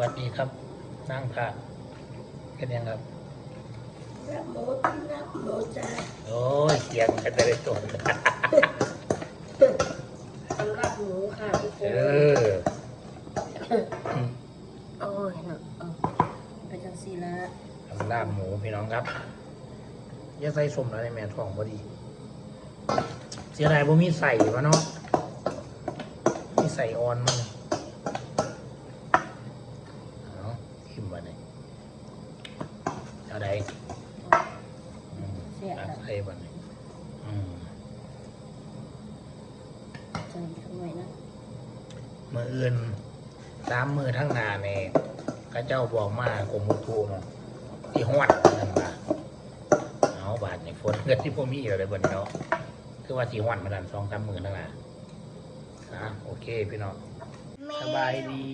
วัสดีครับนั่งค่ะกันยังครับนะโมนะโมจ้าโอ้ยเสียงกันได้ตัวสำหรับหนูค่ะทุกคเอนอโอ้ยเนาะเอาไปจังสีละทำลาบหมูพี่น้องครับอย่าใส่สมแล้วในแม่ท้องพอดี เสียดายบ่มีใส่วะเนาะมีใส่ออนมั้งเอาทิมวะเนี่ยเอาใดอืม เสีย เอา ละ ใส่วะเนี่ยอืม เจิมถ้วยนะ มืออื่นสามมือทั้งหนาเนี่ยข้าเจ้าบอกมากรมอุตุเนาะที่ฮอดนั่นมาเอาบาทเนี่ยฝนเงินที่พวกมีอยู่เลยบนเนาะคือว่าที่ฮอดมาดันสองสามมือทั้งหนาอะโอเคพี่น้องสบายดี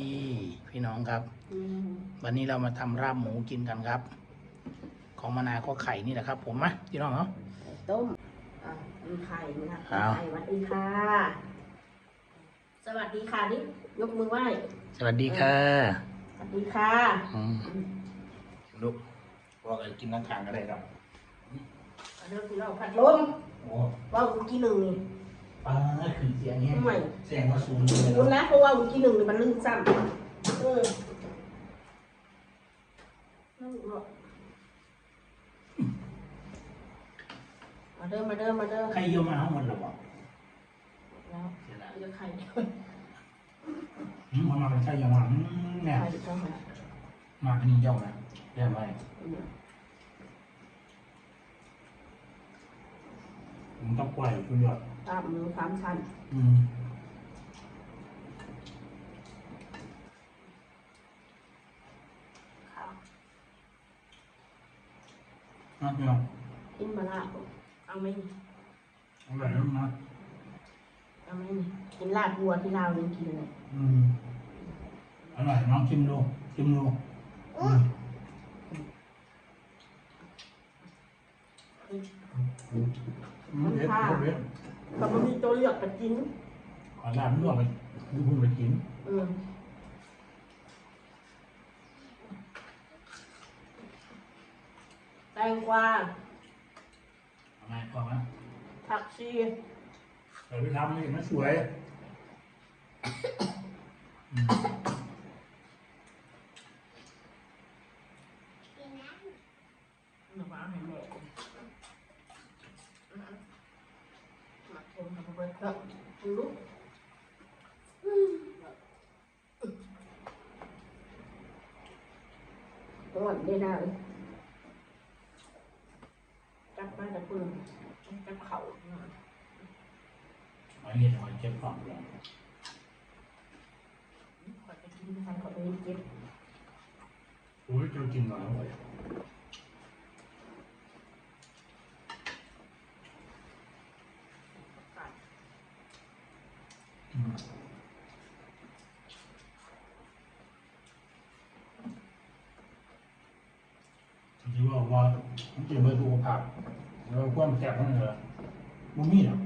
พี่น้องครับอืมวันนี้เรามาทำราบหมูกินกันครับ ของมานาก็ไข่นี่แหละครับ ผมมะพี่น้องเนาะไข่ต้มอ่ามีไข่นะเอาไข่สวัสดีค่ะส วัสดีค่ะนี่ยกมือไหว้ สวัสดีค่ะสวัสดีค่ะอืมลูกบอกเลยกินทั้งขางก็ได้ครับเอาเริ่มที่เราพัดลมโอ้ว่าเมื่อกี้หนึ่งนี่ป้าคือเสียงเงี้ยทำไมเสียงว่าสูงเลยคุณเนาะนะ เพราะว่าเมื่อกี้หนึ่งนี่มันลึงซ้ำเออนั่นเหรอมาเดิมมาเดิมมาเดิมใครเยี่ยมมาเอาหมดหรอวะแล้วเสี ยดายเดี๋ยวไข่เดี๋ยวอืมมันมาเป็นใครเยี่ยมมาอืมเนี่ย ไข่เข้ามามาอันนี้เจ้านะเรียกไว้ผมต้องปล่อยคุณยอดตามมือสามชั้นอืมข้าวนะพี่น้องกินมาละเอาไหมอร่อยนะนะเอาไหมนี่ กินลาบวัวที่ลาวนี่กินเลยอืมอร่อยน้องชิมดูชิมดูอืมอืมเด็ดเด็ดแต่มันมีตัวเลือกไปกิน ขอลาบนวดไปดูคุณไปกินอืมแตงกวาทำไมพอไหมผักชีเออไปทำนี่มันสวย อืมหนูว่าให้แม่อืมหมัก อจะกินทานขอไปเก็บโอ้ยเจ้ากินมาแล้วเว้ยก่อนอืมที่ว่าว่ามันกินเพื่อสุขภาพแล้วความแซ่บมันเหรอมันมีอะ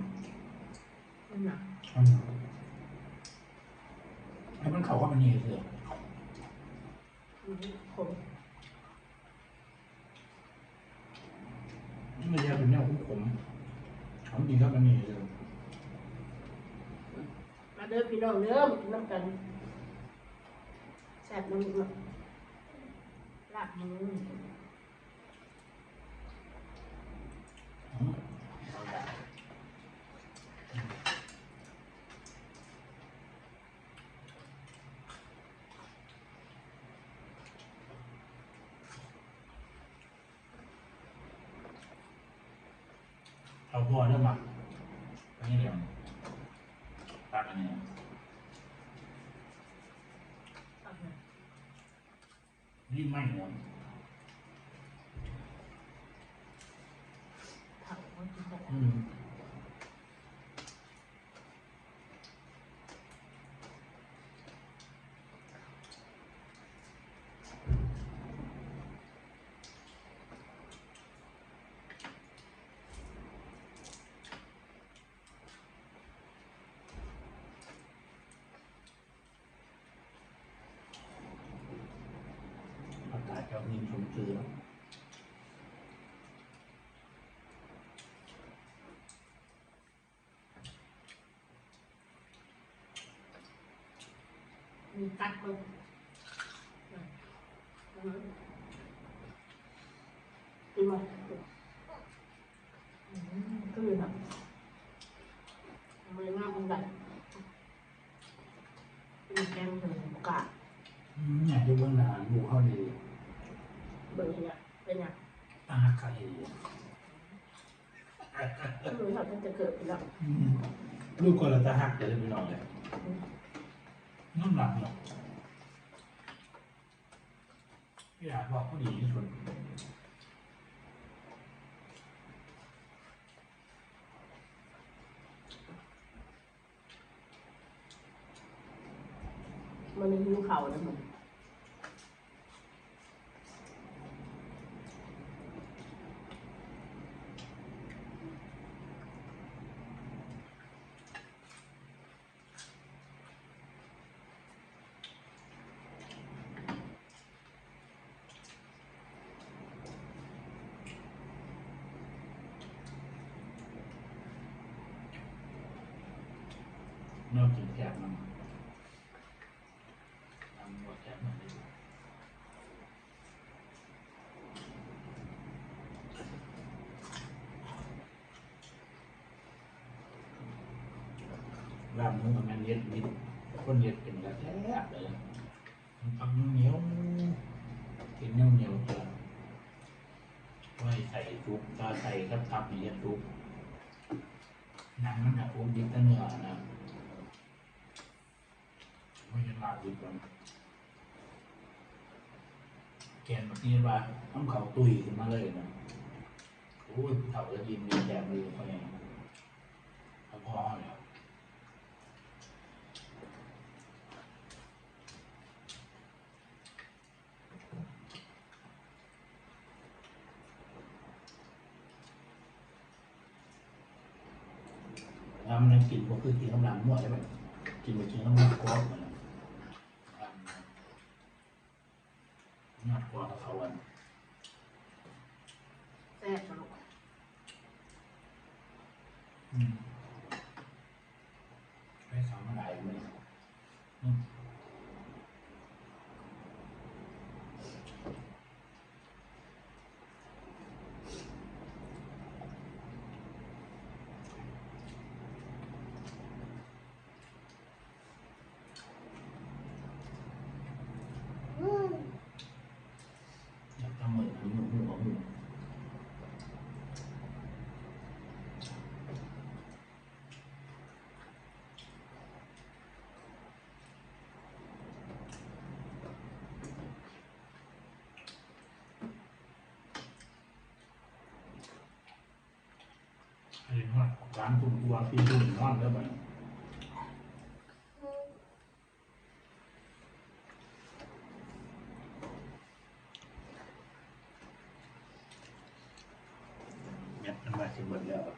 นั่นน่ะอืมให้มันเข้ากับมันนี่เถอะ ขมมันจะเป็นแนวขมขมของจริงครับมันนี่เลยมาเด้อพี่น้องเด้อมากินน้ำกันแซ่บน้ำเนาะลาบมื เอาบัวเริ่มมาอันนี้เดี๋ยวตักอันนี้เอาเถอะรีบไหม้หมด นิ่มสมชื่อเนาะมีตัดลงดีมากก็เลยแบบมันงามมันใหญ่เป็นแกงถึงกะ อืมอยากจะเบิ่งหน้าหมูเข้าดี เบอร์เนี่ยเป็นอย่าง ตาไก่ ก็ รู้ว่ามันจะเกิดขึ้นแล้วอืมลูกคนละตาหักจะได้ไปนอนเลยน้ำหนักเนาะพี่อาบอกผู้ดีที่สุดมันหิวเข่าแล้วมัน นอกจากแกะมันทำหมดแกะมันเลยลาบมือมันเย็ดนิดคนเย็ดเป็นกระแทกเลยมันทำเหนียวกินเหนียวเหนียวจะไว้ใส่ทุกตาใส่กับทับนี่เย็ดทุกหนังมันหนักอุ้มยิบแต่เนื้อนะ ติดกว่าแกนแบบนี้ว่าน้ำเขาตุยขึ้นมาเลยนะโอ้ยเฒ่าจะยินดีแจมเลยเขาเนี่ยเขาพอแล้วแล้วมันกินก็คือกินกำลังมั่วใช่ไหมกินไปกินกำลังกรอบมันยอดกว่าเขาวัน แซ่บสนุก อืมไปสามหลายเลยอืมอยากทำเหมือนหัวหัวหัว ไอ้นอด ร้านคุณกลัวปีดุนนอนแล้วมันเม็ดมันมาสิเบิดแล้วอะ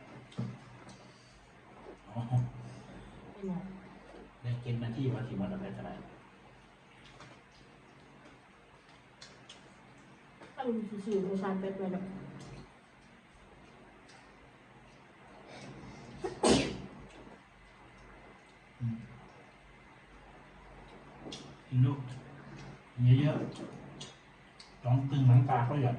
อ๋อเป็นอย่างได้กินนาที่ว่าสิมันอะไรเท่าไหร่ถ้ามีสื่อประชาชนเป็นแบบ อืม กินลูกเยอะๆต้องตึงหลังตาเขาอย่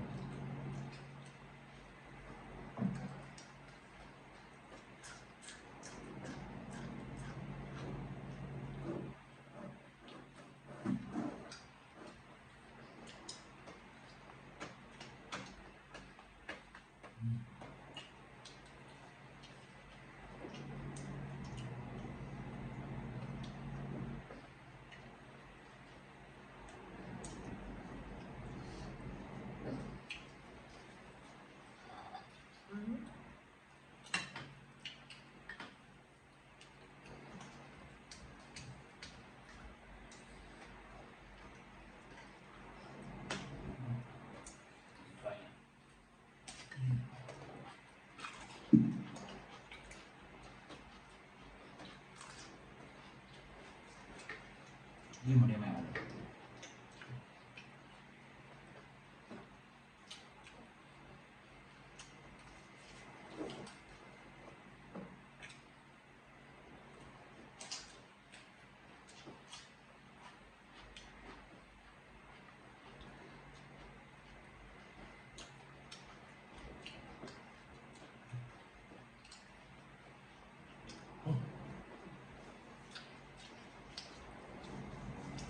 นี่มันได้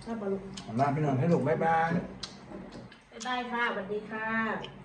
ทราบปะลูกลาพี่น้องให้ลูกบ๊ายบาย บ๊ายบายค่ะสวัสดีค่ะ